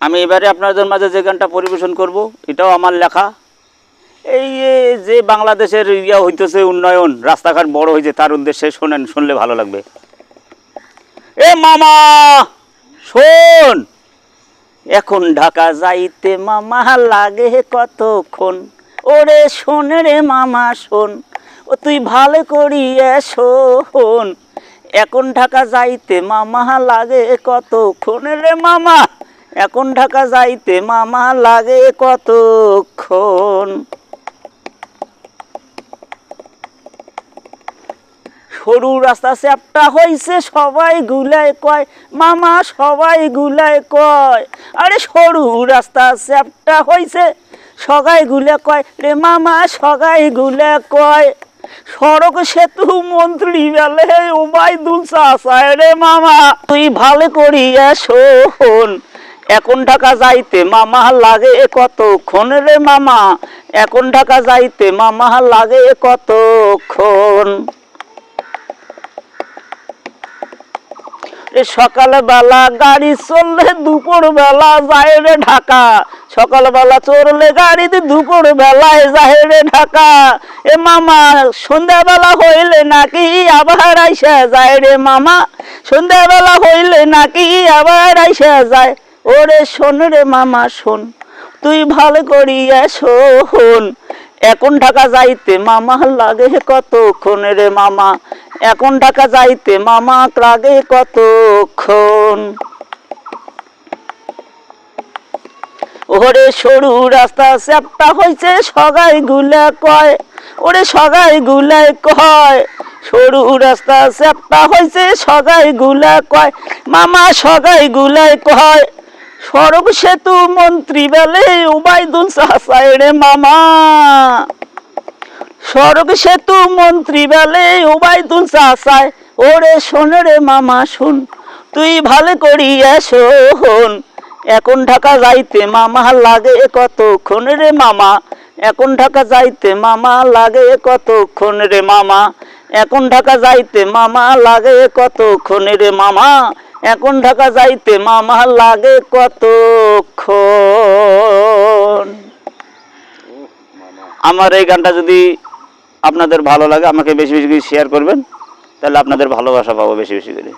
আমি এবারে আপনাদের মাঝে যে গানটা পরিবেশন করব, এটাও আমার লেখা। এই যে বাংলাদেশের ইয়া হইতেছে উন্নয়ন, রাস্তাঘাট বড় হয়েছে, তার উদ্দেশ্যে শোনেন, শুনলে ভালো লাগবে। এ মামা, শোন। এখন ঢাকা যাইতে মামা লাগে কতক্ষণ? ওরে শোন রে মামা, শোন। ও তুই ভালো করিয়া শোন। এখন ঢাকা যাইতে মামা লাগে কতক্ষণ রে মামা? এখন ঢাকা যাইতে মামা লাগে কতক্ষণ? সরু রাস্তা চ্যাপটা হইছে, সবাই গুলায় কয়, মামা সবাই গুলায় কয়। আরে সরু রাস্তা চ্যাপটা হইছে, সবাই গুলে কয়, রে মামা সবাই গুলে কয়। সড়ক সেতু মন্ত্রী বেলে, ওবায়দুল চাষায় রে মামা, তুই ভালো করিয়া শোন। এখন ঢাকা যাইতে মামা লাগে কতক্ষণ রে মামা? এখন ঢাকা যাইতে মামা লাগে কতক্ষণ? সকালবেলা গাড়ি চললে দুপুর বেলা যায় রে ঢাকা। সকালবেলা চললে গাড়িতে দুপুর বেলায় যায় রে ঢাকা। এ মামা, সন্ধ্যাবেলা হইলে নাকি আবার আইসা যায় রে মামা? সন্ধ্যাবেলা হইলে নাকি আবার আইসা যায়। ওরে শোন রে মামা, শোন। তুই ভালো করিয়া শোন। এখন ঢাকা যাইতে মামা লাগে কতক্ষণ রে মামা? এখন ঢাকা যাইতে মামা লাগে কতক্ষণ? ওরে সরু রাস্তা চ্যাপটা হইছে, সগাই গুলা কয়। ওরে সগাই গুলাই কয়। সরু রাস্তা চ্যাপটা হইছে, সগাই গুলা কয়। মামা সগাই গুলাই কয়। সড়ক সেতু মন্ত্রী বেলে উবাইদুল চাষায় রে মামা। সড়ক সেতু মন্ত্রী বেলে উবাইদুল চাষায় ওরে শোন রে মামা, শুন, তুই ভালো করিয়া শোন। এখন ঢাকা যাইতে মামা লাগে কতক্ষণ রে মামা? এখন ঢাকা যাইতে মামা লাগে কতক্ষণ রে মামা? এখন ঢাকা যাইতে মামা লাগে কতক্ষণ রে মামা? এখন ঢাকা যাইতে মামা লাগে কতক্ষণ? আমার এই গানটা যদি আপনাদের ভালো লাগে, আমাকে বেশি বেশি করে শেয়ার করবেন, তাহলে আপনাদের ভালোবাসা পাবো বেশি বেশি করে।